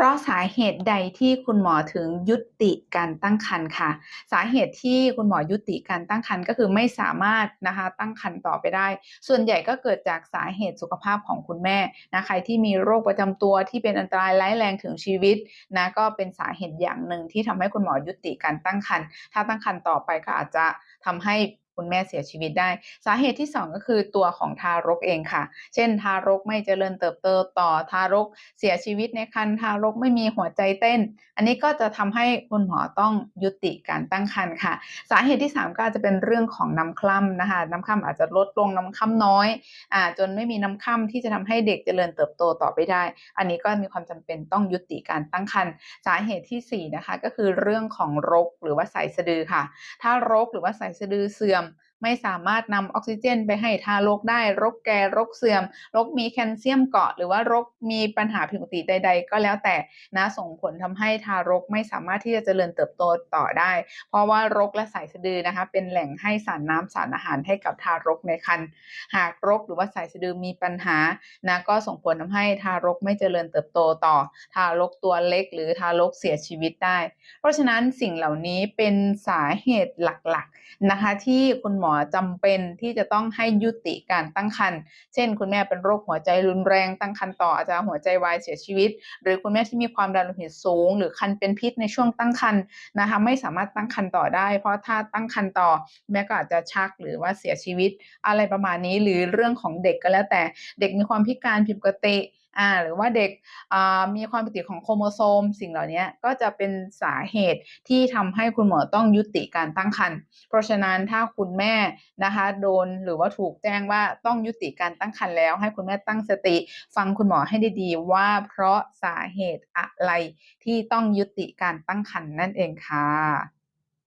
พราะสาเหตุใดที่คุณหมอถึงยุติการตั้งครรภ์ค่ะ สาเหตุที่คุณหมอยุติการตั้งครรภ์ก็คือไม่สามารถนะคะตั้งครรภ์ต่อไปได้ ส่วนใหญ่ก็เกิดจากสาเหตุสุขภาพของคุณแม่นะใครที่มีโรคประจำตัวที่เป็นอันตรายร้ายแรงถึงชีวิตนะก็เป็นสาเหตุอย่างหนึ่งที่ทำให้คุณหมอยุติการตั้งครรภ์ถ้าตั้งครรภ์ต่อไปก็อาจจะทำให้ คุณแม่เสียชีวิตได้ สาเหตุที่ 2 ก็คือตัวของทารกเองค่ะ เช่น ทารกไม่เจริญเติบโตต่อทารกเสียชีวิตในครรภ์ทารกไม่มีหัวใจเต้น อันนี้ก็จะทำให้คุณหมอต้องยุติการตั้งครรภ์ค่ะ สาเหตุที่ 3 ก็อาจจะเป็นเรื่องของน้ำคร่ำนะคะน้ำคร่ำอาจจะลดลงน้ำคร่ำน้อยอ่าจนไม่มีน้ำคร่ำที่จะทำให้เด็กเจริญเติบโตต่อไปได้ อันนี้ก็มีความจำเป็นต้องยุติการตั้งครรภ์สาเหตุที่4นะคะก็คือเรื่องของรกหรือว่าสายสะดือค่ะ ถ้ารกหรือว่าสายสะดือเสื่อม ไม่สามารถนำออกซิเจนไปให้ทารกได้รกแก่รกเสื่อมรกมีแคลเซียมเกาะ หรือว่ารกมีปัญหาผิดปกติใด ๆ ก็แล้วแต่นะส่งผลทำให้ทารกไม่สามารถที่จะเจริญเติบโตต่อได้ เพราะว่ารกและสายสะดือนะคะ เป็นแหล่งให้สารน้ำสารอาหารให้กับทารกในครรภ์หากรกหรือว่าสายสะดือมีปัญหานะก็ส่งผลทำให้ทารกไม่เจริญเติบโตต่อ ทารกตัวเล็ก หรือทารกเสียชีวิตได้ เพราะฉะนั้นสิ่งเหล่านี้เป็นสาเหตุหลักๆนะคะที่คุณหมอจำเป็นที่จะต้องให้ยุติการตั้งครรภ์เช่น คุณแม่เป็นโรคหัวใจรุนแรงตั้งครรภ์ต่ออาจจะหัวใจวายเสียชีวิต หรือคุณแม่ที่มีความดันโลหิตสูง หรือคันเป็นพิษในช่วงตั้งครรภ์นะคะไม่สามารถตั้งครรภ์ต่อได้ เพราะถ้าตั้งครรภ์ต่อ แม่ก็อาจจะชักหรือว่าเสียชีวิต อะไรประมาณนี้หรือเรื่องของเด็กก็แล้วแต่เด็กมีความพิการผิดปกติ อ่าหรือว่าเด็กอ่ามีความผิดปกติของโครโมโซม สิ่งเหล่านี้ก็จะเป็นสาเหตุที่ทำให้คุณหมอต้องยุติการตั้งครรภ์เพราะฉะนั้นถ้าคุณแม่นะคะโดนหรือว่าถูกแจ้งว่าต้องยุติการตั้งครรภ์แล้ว ให้คุณแม่ตั้งสติ ฟังคุณหมอให้ดีๆ ว่าเพราะสาเหตุอะไรที่ต้องยุติการตั้งครรภ์นั่นเองค่ะ